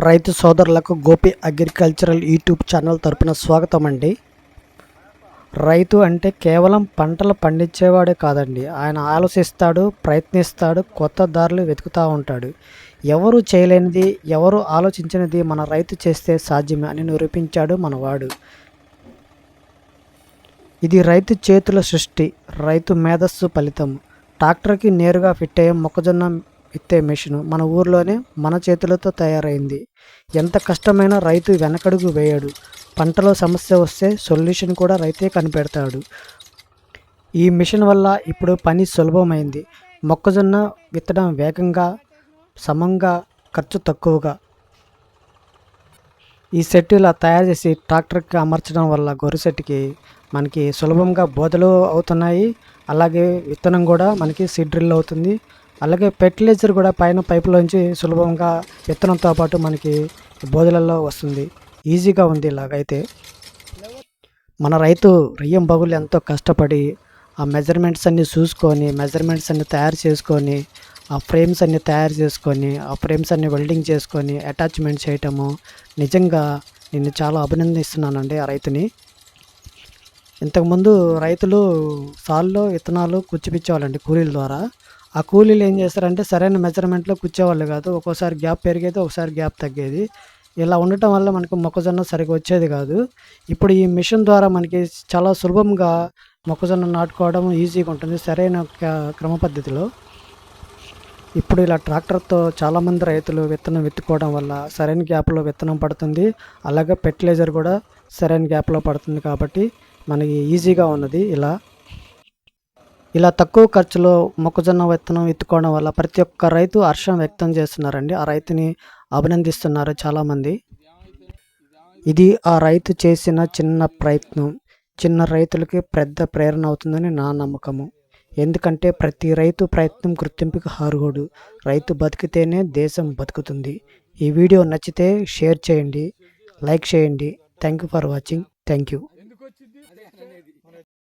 రైతు సోదరులకు Gopi agricultural YouTube channel తరపున స్వాగతం అండి రైతు అంటే కేవలం పంటలు పండించేవాడే కాదండి. ఆయన ఆలోచిస్తాడు ప్రయత్నిస్తాడు కొత్త దారులు వెతుకుతూ ఉంటాడు. ఎవరు చేయలేనిది ఎవరు ఆలోచించినది మన రైతు చేస్తే సాధ్యమే అని నిరూపించాడు మనవాడు. ఇది రైతు చేతుల సృష్టి రైతు మేధస్సు ఫలితం. ట్రాక్టర్కి నేరుగా ఫిట్ అయ్యే మొక్కజొన్న విత్తే మెషిన్ మన ఊర్లోనే మన చేతులతో తయారైంది. ఎంత కష్టమైనా రైతు వెనకడుగు వేయడు. పంటలో సమస్య వస్తే సొల్యూషన్ కూడా రైతే కనిపెడతాడు. ఈ మిషన్ వల్ల ఇప్పుడు పని సులభమైంది. మొక్కజొన్న విత్తడం వేగంగా సమంగా ఖర్చు తక్కువగా. ఈ సెట్ ఇలా తయారు చేసి ట్రాక్టర్కి అమర్చడం వల్ల గొర్రె సెట్కి మనకి సులభంగా బోధలు అవుతున్నాయి. అలాగే విత్తనం కూడా మనకి సీడ్రిల్ డ్రిల్ అవుతుంది. అలాగే ఫెర్టిలైజర్ కూడా పైన పైపులోంచి సులభంగా విత్తనంతో పాటు మనకి బోధలలో వస్తుంది. ఈజీగా ఉంది ఇలాగైతే. మన రైతు రయ్యం బగులు ఎంతో కష్టపడి ఆ మెజర్మెంట్స్ అన్నీ చూసుకొని మెజర్మెంట్స్ అన్ని తయారు చేసుకొని ఆ ఫ్రేమ్స్ అన్ని తయారు చేసుకొని ఆ ఫ్రేమ్స్ అన్ని వెల్డింగ్ చేసుకొని అటాచ్మెంట్ చేయటము నిజంగా నేను చాలా అభినందిస్తున్నానండి ఆ రైతుని. ఇంతకుముందు రైతులు సాల్లో విత్తనాలు కూర్చిపించేవాళ్ళండి కూలీల ద్వారా. ఆ కూలీలు ఏం చేస్తారంటే సరైన మెజర్మెంట్లో కూర్చోవాళ్ళు కాదు. ఒక్కోసారి గ్యాప్ పెరిగేది ఒకసారి గ్యాప్ తగ్గేది. ఇలా ఉండటం వల్ల మనకు మొక్కజొన్న సరిగ్గా వచ్చేది కాదు. ఇప్పుడు ఈ మిషన్ ద్వారా మనకి చాలా సులభంగా మొక్కజొన్న నాటుకోవడం ఈజీగా ఉంటుంది సరైన క- క్రమ పద్ధతిలో. ఇప్పుడు ఇలా ట్రాక్టర్తో చాలామంది రైతులు విత్తనం విత్తుకోవడం వల్ల సరైన గ్యాప్లో విత్తనం పడుతుంది. అలాగే ఫెర్టిలైజర్ కూడా సరైన గ్యాప్లో పడుతుంది కాబట్టి మనకి ఈజీగా ఉన్నది ఇలా ఇలా తక్కువ ఖర్చులో మొక్కజొన్న విత్తనం ఎత్తుకోవడం వల్ల ప్రతి ఒక్క రైతు హర్షం వ్యక్తం చేస్తున్నారండి. ఆ రైతుని అభినందిస్తున్నారు చాలామంది. ఇది ఆ రైతు చేసిన చిన్న ప్రయత్నం. చిన్న రైతులకి పెద్ద ప్రేరణ అవుతుందని నా నమ్మకము. ఎందుకంటే ప్రతి రైతు ప్రయత్నం గుర్తింపుకి అర్హుడు. రైతు బతికితేనే దేశం బతుకుతుంది. ఈ వీడియో నచ్చితే షేర్ చేయండి. లైక్ చేయండి. Thank you for watching. Thank you